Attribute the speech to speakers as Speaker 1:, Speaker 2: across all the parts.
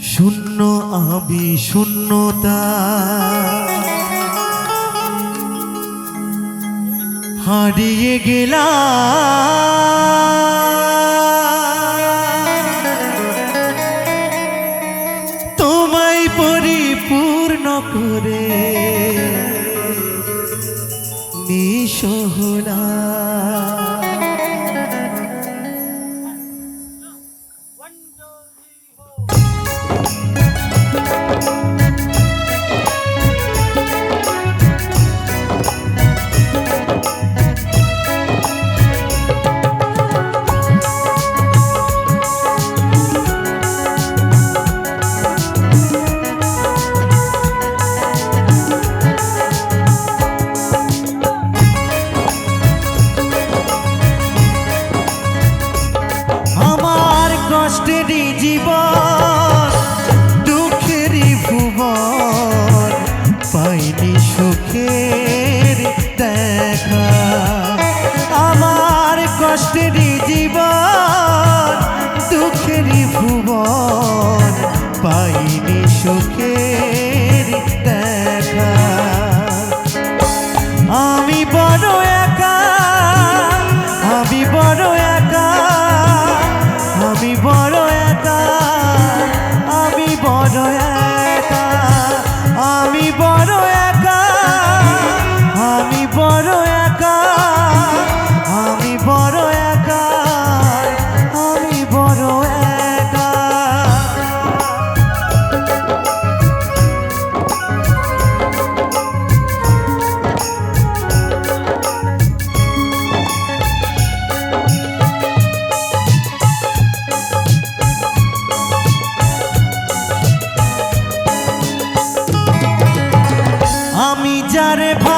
Speaker 1: শূন্য আমি শূন্যতা। হারিয়ে গেলাম। তোমায় পরিপূর্ণ করে নিঃসহলা কষ্টেরই জীবন দুঃখেরই ভুবন পাইনি সুখের দেখা। আমার কষ্টেরই জীবন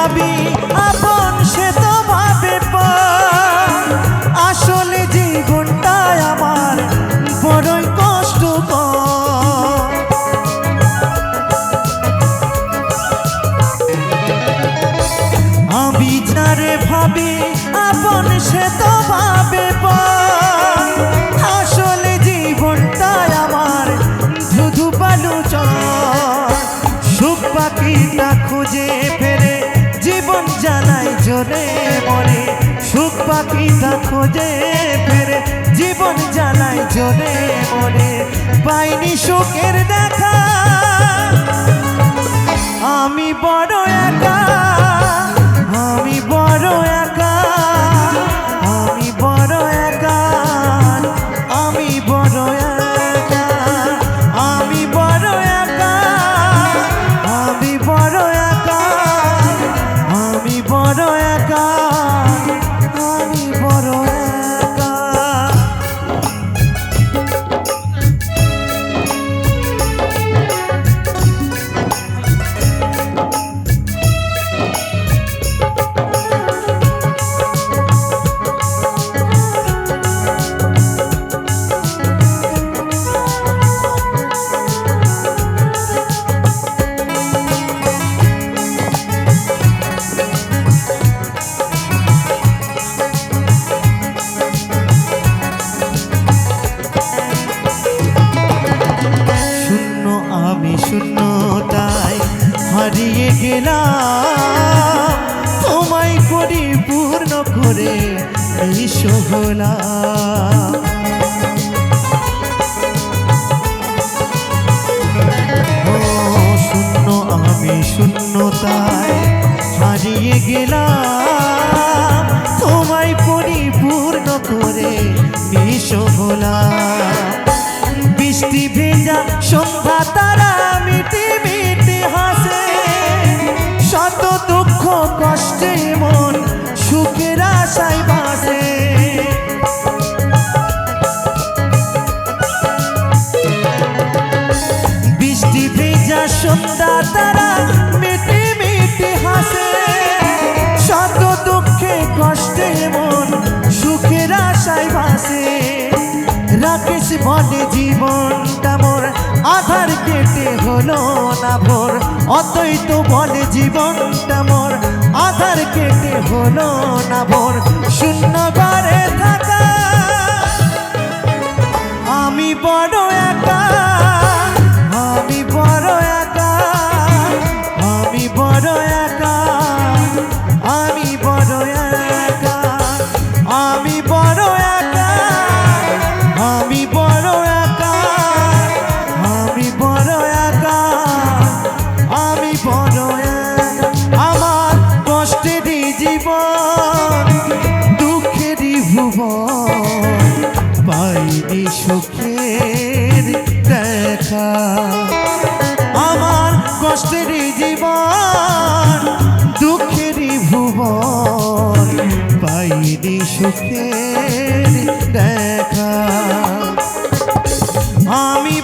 Speaker 1: যাবি আবার খুঁজে ফেরে জীবন জ্বালায় জোরে মরে। পাইনি সুখের দেখা হারিয়ে গেলাম। তোমায় পরিপূর্ণ করে এই ও শূন্য গেলাম। তোমায় পরিপূর্ণ করে আশায় বাসে। বৃষ্টি ভেজা সন্ধ্যা তারা মিটি মিটি হাসে। শত দুঃখে কষ্টে মন, সুখের আশায় ভাসে। রাকেশ মোর আধার কেটে হলো না ভোর। অতই তো বলে জীবনটা মোর। আধার কেটে হলো না ভোর। শূন্য বারে থাকা। আমি বড় আমার কষ্টের জীবন দুঃখেরই ভুবন পাইনি সুখের দেখা। আমি